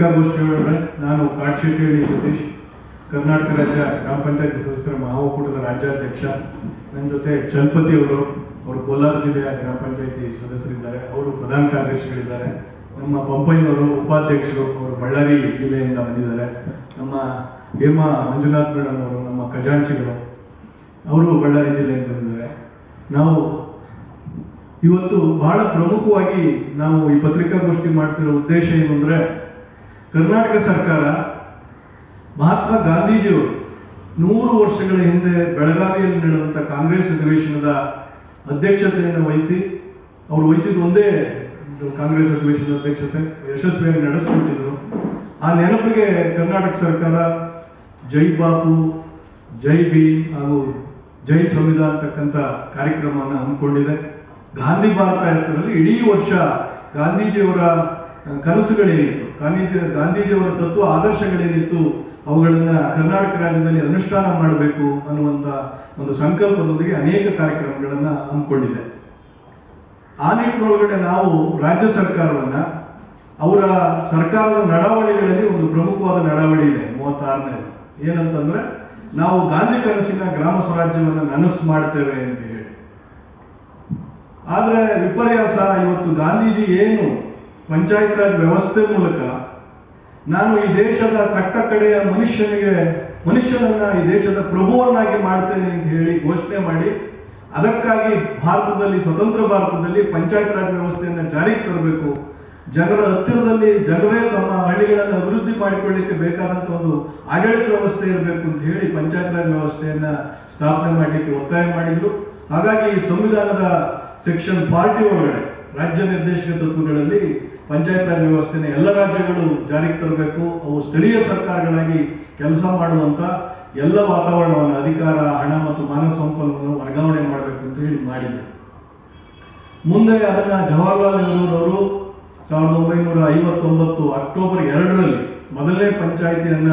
ಪತ್ರಿಕಾಗೋಷ್ಠಿಯವರೇ ನಾನು ಕಾಡ್ಶೆಟ್ಟಿಹಳ್ಳಿ ಸತೀಶ್, ಕರ್ನಾಟಕ ರಾಜ್ಯ ಗ್ರಾಮ ಪಂಚಾಯತಿ ಸದಸ್ಯರ ಮಹಾಒಕ್ಕೂಟದ ರಾಜ್ಯಾಧ್ಯಕ್ಷ. ನನ್ನ ಜೊತೆ ಚಲಪತಿ ಅವರು ಅವರು ಕೋಲಾರ ಜಿಲ್ಲೆಯ ಗ್ರಾಮ ಪಂಚಾಯತಿ ಸದಸ್ಯರಿದ್ದಾರೆ, ಅವರು ಪ್ರಧಾನ ಕಾರ್ಯದರ್ಶಿಗಳಿದ್ದಾರೆ. ನಮ್ಮ ಪಂಪಯ್ಯನವರು ಉಪಾಧ್ಯಕ್ಷರು, ಅವರು ಬಳ್ಳಾರಿ ಜಿಲ್ಲೆಯಿಂದ ಬಂದಿದ್ದಾರೆ. ನಮ್ಮ ಹೇಮಾ ಮಂಜುನಾಥ್ ಮೇಡಮ್ ಅವರು, ನಮ್ಮ ಖಜಾಂಚಿಗಳು, ಅವರು ಬಳ್ಳಾರಿ ಜಿಲ್ಲೆಯಿಂದ ಬಂದಿದ್ದಾರೆ. ನಾವು ಇವತ್ತು ಬಹಳ ಪ್ರಮುಖವಾಗಿ ನಾವು ಈ ಪತ್ರಿಕಾಗೋಷ್ಠಿ ಮಾಡ್ತಿರೋ ಉದ್ದೇಶ ಏನು ಅಂದ್ರೆ ಕರ್ನಾಟಕ ಸರ್ಕಾರ ಮಹಾತ್ಮ ಗಾಂಧೀಜಿಯವರು ನೂರು ವರ್ಷಗಳ ಹಿಂದೆ ಬೆಳಗಾವಿಯಲ್ಲಿ ನಡೆದಂಥ ಕಾಂಗ್ರೆಸ್ ಅಧಿವೇಶನದ ಅಧ್ಯಕ್ಷತೆಯನ್ನು ವಹಿಸಿ, ಅವರು ವಹಿಸಿದ ಒಂದೇ ಕಾಂಗ್ರೆಸ್ ಅಧಿವೇಶನದ ಅಧ್ಯಕ್ಷತೆ, ಯಶಸ್ವಿಯಾಗಿ ನಡೆಸಿಕೊಟ್ಟಿದ್ರು. ಆ ನೆನಪಿಗೆ ಕರ್ನಾಟಕ ಸರ್ಕಾರ ಜೈ ಬಾಪು, ಜೈ ಭೀಮ್ ಹಾಗೂ ಜೈ ಸಂವಿಧಾನ ಅಂತಕ್ಕಂಥ ಕಾರ್ಯಕ್ರಮವನ್ನು ಹಮ್ಮಿಕೊಂಡಿದೆ. ಗಾಂಧಿ ಭಾರತ ಹೆಸರಲ್ಲಿ ಇಡೀ ವರ್ಷ ಗಾಂಧೀಜಿಯವರ ಕನಸುಗಳೇನಿತ್ತು. ಗಾಂಧೀಜಿ, ಗಾಂಧೀಜಿಯವರ ತತ್ವ, ಆದರ್ಶಗಳೇನಿತ್ತು, ಅವುಗಳನ್ನ ಕರ್ನಾಟಕ ರಾಜ್ಯದಲ್ಲಿ ಅನುಷ್ಠಾನ ಮಾಡಬೇಕು ಅನ್ನುವಂತ ಒಂದು ಸಂಕಲ್ಪದೊಂದಿಗೆ ಅನೇಕ ಕಾರ್ಯಕ್ರಮಗಳನ್ನ ಹಮ್ಮಿಕೊಂಡಿದೆ. ಆ ನಿಟ್ಟಿನೊಳಗಡೆ ನಾವು ರಾಜ್ಯ ಸರ್ಕಾರವನ್ನ, ಅವರ ಸರ್ಕಾರದ ನಡಾವಳಿಗಳಲ್ಲಿ ಒಂದು ಪ್ರಮುಖವಾದ ನಡಾವಳಿ ಇದೆ, ಮೂವತ್ತಾರನೇ. ಏನಂತಂದ್ರೆ, ನಾವು ಗಾಂಧಿ ಕನಸಿನ ಗ್ರಾಮ ಸ್ವರಾಜ್ಯವನ್ನು ನನಸು ಮಾಡ್ತೇವೆ ಅಂತ ಹೇಳಿ. ಆದ್ರೆ ವಿಪರ್ಯಾಸ ಇವತ್ತು ಗಾಂಧೀಜಿ ಏನು ಪಂಚಾಯತ್ ರಾಜ್ ವ್ಯವಸ್ಥೆ ಮೂಲಕ ನಾನು ಈ ದೇಶದ ಕಟ್ಟ ಕಡೆಯ ಮನುಷ್ಯನಿಗೆ, ಮನುಷ್ಯನನ್ನ ಈ ದೇಶದ ಪ್ರಭುವನ್ನಾಗಿ ಮಾಡ್ತೇನೆ ಅಂತ ಹೇಳಿ ಘೋಷಣೆ ಮಾಡಿ, ಅದಕ್ಕಾಗಿ ಭಾರತದಲ್ಲಿ, ಸ್ವತಂತ್ರ ಭಾರತದಲ್ಲಿ ಪಂಚಾಯತ್ ರಾಜ್ ವ್ಯವಸ್ಥೆಯನ್ನ ಜಾರಿಗೆ ತರಬೇಕು. ಜನರ ಹತ್ತಿರದಲ್ಲಿ ಜನರೇ ತಮ್ಮ ಹಳ್ಳಿಗಳನ್ನು ಅಭಿವೃದ್ಧಿ ಮಾಡಿಕೊಳ್ಳಿಕ್ಕೆ ಬೇಕಾದಂತ ಒಂದು ಆಡಳಿತ ವ್ಯವಸ್ಥೆ ಇರಬೇಕು ಅಂತ ಹೇಳಿ ಪಂಚಾಯತ್ ರಾಜ್ ವ್ಯವಸ್ಥೆಯನ್ನ ಸ್ಥಾಪನೆ ಮಾಡಲಿಕ್ಕೆ ಒತ್ತಾಯ ಮಾಡಿದ್ರು. ಹಾಗಾಗಿ ಸಂವಿಧಾನದ ಸೆಕ್ಷನ್ ಫಾರ್ಟಿ ಒಳಗಡೆ ರಾಜ್ಯ ನಿರ್ದೇಶಕ ತತ್ವಗಳಲ್ಲಿ ಪಂಚಾಯತ್ ರಾಜ್ ವ್ಯವಸ್ಥೆನ ಎಲ್ಲ ರಾಜ್ಯಗಳು ಜಾರಿಗೆ ತರಬೇಕು. ಅವು ಸ್ಥಳೀಯ ಸರ್ಕಾರಗಳಾಗಿ ಕೆಲಸ ಮಾಡುವಂತ ಎಲ್ಲ ವಾತಾವರಣವನ್ನು ಅಧಿಕಾರ, ಹಣ ಮತ್ತು ಮಾನವ ಸಂಪನ್ಮೂಲವನ್ನು ವರ್ಗಾವಣೆ ಮಾಡಬೇಕು ಅಂತ ಹೇಳಿ ಮಾಡಿದೆ ಮುಂದೆ ಅದನ್ನ ಜವಾಹರ್ಲಾಲ್ ನೆಹರೂರವರು ಸಾವಿರದ ಒಂಬೈನೂರ ಐವತ್ತೊಂಬತ್ತು ಅಕ್ಟೋಬರ್ ಎರಡರಲ್ಲಿ ಮೊದಲನೇ ಪಂಚಾಯಿತಿಯನ್ನ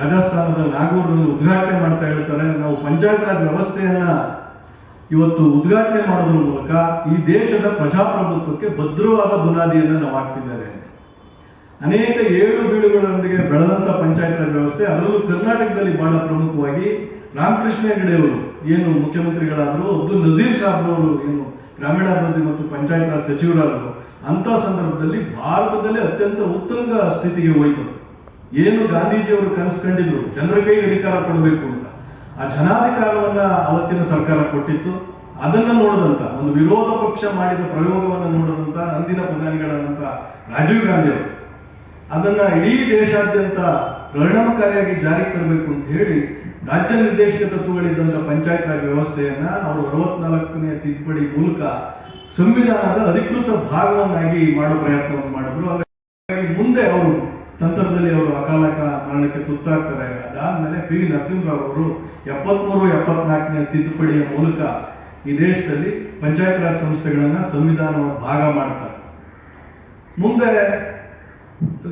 ರಾಜಸ್ಥಾನದ ನಾಗೂರ್ನಲ್ಲಿ ಉದ್ಘಾಟನೆ ಮಾಡ್ತಾ ಹೇಳ್ತಾರೆ. ನಾವು ಪಂಚಾಯತ್ ರಾಜ್ ವ್ಯವಸ್ಥೆಯನ್ನ ಇವತ್ತು ಉದ್ಘಾಟನೆ ಮಾಡೋದ್ರ ಮೂಲಕ ಈ ದೇಶದ ಪ್ರಜಾಪ್ರಭುತ್ವಕ್ಕೆ ಭದ್ರವಾದ ಬುನಾದಿಯನ್ನು ನಾವು ಹಾಕ್ತಿದ್ದೇವೆ. ಅನೇಕ ಏಳು ಬೀಳುಗಳೊಂದಿಗೆ ಬೆಳೆದಂತ ಪಂಚಾಯತ್ ರಾಜ್ ವ್ಯವಸ್ಥೆ, ಅದರಲ್ಲೂ ಕರ್ನಾಟಕದಲ್ಲಿ ಬಹಳ ಪ್ರಮುಖವಾಗಿ ರಾಮಕೃಷ್ಣ ಹೆಗಡೆ ಅವರು, ಏನು ಮುಖ್ಯಮಂತ್ರಿಗಳಾದರು, ಅಬ್ದುಲ್ ನಜೀರ್ ಸಾಬ್ರವರು ಏನು ಗ್ರಾಮೀಣಾಭಿವೃದ್ಧಿ ಮತ್ತು ಪಂಚಾಯತ್ ರಾಜ್ ಸಚಿವರಾದರು ಅಂತ ಸಂದರ್ಭದಲ್ಲಿ ಭಾರತದಲ್ಲಿ ಅತ್ಯಂತ ಉತ್ತಂಗ ಸ್ಥಿತಿಗೆ ಹೋಯಿತು ಏನು ಗಾಂಧೀಜಿಯವರು ಕನಸು ಕಂಡಿದ್ರು ಜನರ ಕೈಗೆ ಅಧಿಕಾರ ಕೊಡಬೇಕು ಆ ಜನಾಧಿಕಾರವನ್ನ ಅವತ್ತಿನ ಸರ್ಕಾರ ಕೊಟ್ಟಿತ್ತು, ಅದನ್ನ ನೋಡದಂತ, ಒಂದು ವಿರೋಧ ಪಕ್ಷ ಮಾಡಿದ ಪ್ರಯೋಗವನ್ನ ನೋಡದಂತ ಅಂದಿನ ಪ್ರಧಾನಿಗಳಾದಂತ ರಾಜೀವ್ ಗಾಂಧಿ ಅವರು. ಅದನ್ನ ಇಡೀ ದೇಶಾದ್ಯಂತ ಪರಿಣಾಮಕಾರಿಯಾಗಿ ಜಾರಿಗೆ ತರಬೇಕು ಅಂತ ಹೇಳಿ ರಾಜ್ಯ ನಿರ್ದೇಶಕ ತತ್ವಗಳಿದ್ದಂತ ಪಂಚಾಯತ್ ರಾಜ್ ವ್ಯವಸ್ಥೆಯನ್ನ ಅವರು ಅರವತ್ನಾಲ್ಕನೇ ತಿದ್ದುಪಡಿ ಮೂಲಕ ಸಂವಿಧಾನದ ಅಧಿಕೃತ ಭಾಗವನ್ನಾಗಿ ಮಾಡೋ ಪ್ರಯತ್ನವನ್ನು ಮಾಡಿದ್ರು. ಹಾಗಾಗಿ ಮುಂದೆ ಅವರು ತಂತ್ರದಲ್ಲಿ ಅವರು ಅಕಾಲಕ ಮರಣಕ್ಕೆ ತುತ್ತಾಗ್ತಾರೆ. ಅದಾದ್ಮೇಲೆ ಪಿ ನರಸಿಂಹರಾವ್ ಅವರು ಎಪ್ಪತ್ಮೂರು, ಎಪ್ಪತ್ನಾಲ್ಕನೇ ತಿದ್ದುಪಡಿಯ ಮೂಲಕ ಈ ದೇಶದಲ್ಲಿ ಪಂಚಾಯತ್ ರಾಜ್ ಸಂಸ್ಥೆಗಳನ್ನ ಸಂವಿಧಾನದ ಭಾಗ ಮಾಡ್ತಾರೆ. ಮುಂದೆ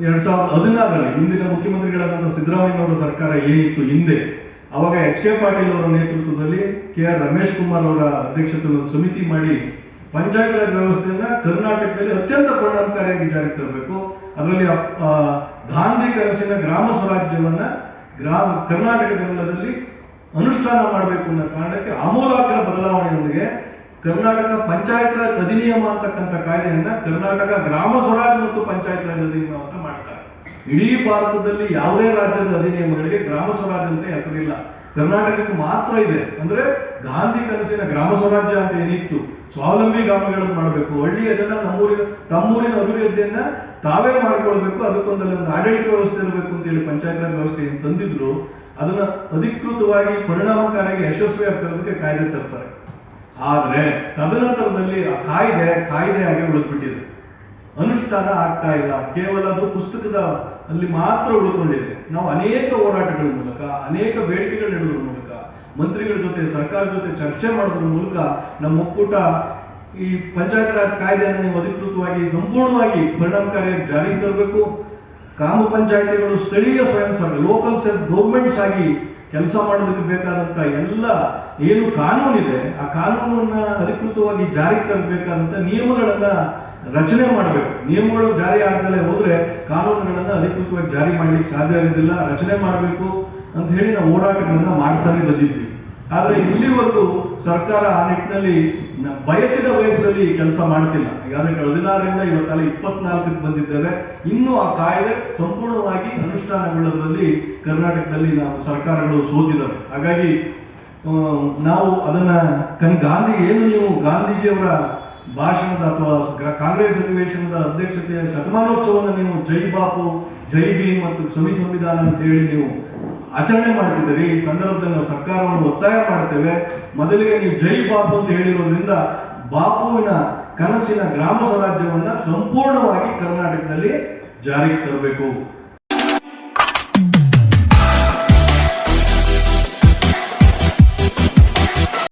ಎರಡ್ ಸಾವಿರದ ಹದಿನಾರರಲ್ಲಿ ಹಿಂದಿನ ಮುಖ್ಯಮಂತ್ರಿಗಳಾದಂಥ ಸಿದ್ದರಾಮಯ್ಯ ಅವರ ಸರ್ಕಾರ ಏನಿತ್ತು ಹಿಂದೆ, ಅವಾಗ ಎಚ್ ಕೆ ಪಾಟೀಲ್ ಅವರ ನೇತೃತ್ವದಲ್ಲಿ ಕೆ ಆರ್ ರಮೇಶ್ ಕುಮಾರ್ ಅವರ ಅಧ್ಯಕ್ಷತೆಯಲ್ಲಿ ಸಮಿತಿ ಮಾಡಿ ಪಂಚಾಯತ್ ರಾಜ್ ವ್ಯವಸ್ಥೆಯನ್ನ ಕರ್ನಾಟಕದಲ್ಲಿ ಅತ್ಯಂತ ಪರಿಣಾಮಕಾರಿಯಾಗಿ ಜಾರಿಗೆ ತರಬೇಕು. ಅದರಲ್ಲಿ ಗಾಂಧಿ ಕನಸಿನ ಗ್ರಾಮ ಸ್ವರಾಜ್ಯವನ್ನ ಗ್ರಾಮ ಕರ್ನಾಟಕದೆಲ್ಲದಲ್ಲಿ ಅನುಷ್ಠಾನ ಮಾಡಬೇಕು ಅನ್ನೋ ಕಾರಣಕ್ಕೆ ಆಮೂಲಾಗ್ರ ಬದಲಾವಣೆಯೊಂದಿಗೆ ಕರ್ನಾಟಕ ಪಂಚಾಯತ್ ರಾಜ್ ಅಧಿನಿಯಮ ಅಂತಕ್ಕಂಥ ಕಾಯ್ದೆಯನ್ನ ಕರ್ನಾಟಕ ಗ್ರಾಮ ಸ್ವರಾಜ್ ಮತ್ತು ಪಂಚಾಯತ್ ರಾಜ್ ಅಧಿನಿಯಮ ಅಂತ ಮಾಡ್ತಾರೆ. ಇಡೀ ಭಾರತದಲ್ಲಿ ಯಾವುದೇ ರಾಜ್ಯದ ಅಧಿನಿಯಮಗಳಿಗೆ ಗ್ರಾಮ ಸ್ವರಾಜ್ ಅಂತ ಹೆಸರಿಲ್ಲ. ಕರ್ನಾಟಕಕ್ಕೆ ಮಾತ್ರ ಇದೆ. ಅಂದ್ರೆ ಗಾಂಧಿ ಕನಸಿನ ಗ್ರಾಮ ಸ್ವರಾಜ್ಯ ಅಂತ ಏನಿತ್ತು? ಸ್ವಾವಲಂಬಿ ಗ್ರಾಮಗಳನ್ನು ಮಾಡಬೇಕು. ಹಳ್ಳಿಯ ಜನ ನಮ್ಮೂರಿನ ತಮ್ಮೂರಿನ ಅಭಿವೃದ್ಧಿಯನ್ನ ತಾವೇ ಮಾಡಿಕೊಳ್ಬೇಕು, ಅದಕ್ಕೊಂದಲ್ಲಿ ಒಂದು ಆಡಳಿತ ವ್ಯವಸ್ಥೆ ಇರಬೇಕು ಅಂತ ಹೇಳಿ ಪಂಚಾಯತ್ ವ್ಯವಸ್ಥೆ ತಂದಿದ್ರು, ಅದನ್ನ ಅಧಿಕೃತವಾಗಿ ಪರಿಣಾಮಕಾರಿಯಾಗಿ ಯಶಸ್ವಿ ತರೋದಕ್ಕೆ ಕಾಯ್ದೆ ತರ್ತಾರೆ. ಆದ್ರೆ, ತದನಂತರದಲ್ಲಿ ಆ ಕಾಯ್ದೆ, ಕಾಯ್ದೆಯಾಗಿ ಉಳಿದ್ಬಿಟ್ಟಿದೆ. ಅನುಷ್ಠಾನ ಆಗ್ತಾ ಇಲ್ಲ. ಕೇವಲ ಅದು ಪುಸ್ತಕದ ಅಲ್ಲಿ ಮಾತ್ರ ಉಳ್ಕೊಂಡಿದೆ. ನಾವು ಅನೇಕ ಹೋರಾಟಗಳ ಮೂಲಕ, ಅನೇಕ ಬೇಡಿಕೆಗಳನ್ನ ಇಡೋದ್ರ ಮೂಲಕ ಮಂತ್ರಿಗಳ ಜೊತೆ, ಸರ್ಕಾರದ ಜೊತೆ ಚರ್ಚೆ ಮಾಡೋದ್ರ ಮೂಲಕ ನಮ್ಮ ಒಕ್ಕೂಟ ಈ ಪಂಚಾಯತ್ ರಾಜ್ ಕಾಯ್ದೆಯನ್ನು ಅಧಿಕೃತವಾಗಿ ಸಂಪೂರ್ಣವಾಗಿ ಪರಿಣಾಮಕಾರಿಯಾಗಿ ಜಾರಿಗೆ ತರಬೇಕು. ಗ್ರಾಮ ಪಂಚಾಯತಿಗಳು ಸ್ಥಳೀಯ ಸ್ವಯಂ ಸೇವಕ ಲೋಕಲ್ ಸೆಲ್ಫ್ ಗೌರ್ಮೆಂಟ್ಸ್ ಆಗಿ ಕೆಲಸ ಮಾಡೋದಕ್ಕೆ ಬೇಕಾದಂಥ ಎಲ್ಲ ಏನು ಕಾನೂನಿದೆ, ಆ ಕಾನೂನನ್ನ ಅಧಿಕೃತವಾಗಿ ಜಾರಿಗೆ ತರಬೇಕಾದಂಥ ನಿಯಮಗಳನ್ನ ರಚನೆ ಮಾಡಬೇಕು. ನಿಯಮಗಳು ಜಾರಿ ಆಗದಲ್ಲೇ ಹೋದ್ರೆ ಕಾನೂನುಗಳನ್ನ ಅಧಿಕೃತವಾಗಿ ಜಾರಿ ಮಾಡ್ಲಿಕ್ಕೆ ಸಾಧ್ಯ ಆಗೋದಿಲ್ಲ. ರಚನೆ ಮಾಡಬೇಕು. ಅಂತ ಹೇಳಿ ನಾವು ಹೋರಾಟಗಳನ್ನ ಮಾಡ್ತಾನೆ ಬಂದಿದ್ವಿ. ಆದ್ರೆ ಇಲ್ಲಿವರೆಗೂ ಸರ್ಕಾರ ಆ ನಿಟ್ಟಿನಲ್ಲಿ ಬಯಸಿದ ವೇಗದಲ್ಲಿ ಕೆಲಸ ಮಾಡ್ತಿಲ್ಲ. ಈಗಾಗಲೇ ಹದಿನಾರರಿಂದ ಇವತ್ತಲ್ಲಿ ಇಪ್ಪತ್ನಾಲ್ಕಕ್ಕೆ ಬಂದಿದ್ದೇವೆ. ಇನ್ನು ಆ ಕಾಯ್ದೆ ಸಂಪೂರ್ಣವಾಗಿ ಅನುಷ್ಠಾನಗೊಳ್ಳೋದ್ರಲ್ಲಿ ಕರ್ನಾಟಕದಲ್ಲಿ ನಾವು ಸರ್ಕಾರಗಳು ಸೋತಿದ್ದಾವೆ. ಹಾಗಾಗಿ ನಾವು ಅದನ್ನ ಕನ್ ಗಾಂಧಿ ಏನು ನೀವು ಗಾಂಧೀಜಿಯವರ ಭಾಷಣದ ಅಥವಾ ಕಾಂಗ್ರೆಸ್ ಅಧಿವೇಶನದ ಅಧ್ಯಕ್ಷತೆಯ ಶತಮಾನೋತ್ಸವವನ್ನು ನೀವು ಜೈ ಬಾಪು, ಜೈ ಭೀಮ್ ಮತ್ತು ಸವಿ ಸಂವಿಧಾನ ಅಂತ ಹೇಳಿ ನೀವು ಆಚರಣೆ ಮಾಡ್ತಿದ್ದೀರಿ, ಈ ಸಂದರ್ಭದಲ್ಲಿ ಸರ್ಕಾರವನ್ನು ಒತ್ತಾಯ ಮಾಡ್ತೇವೆ. ಮೊದಲಿಗೆ ನೀವು ಜೈ ಬಾಪು ಅಂತ ಹೇಳಿರೋದ್ರಿಂದ ಬಾಪುವಿನ ಕನಸಿನ ಗ್ರಾಮ ಸ್ವರಾಜ್ಯವನ್ನ ಸಂಪೂರ್ಣವಾಗಿ ಕರ್ನಾಟಕದಲ್ಲಿ ಜಾರಿಗೆ ತರಬೇಕು.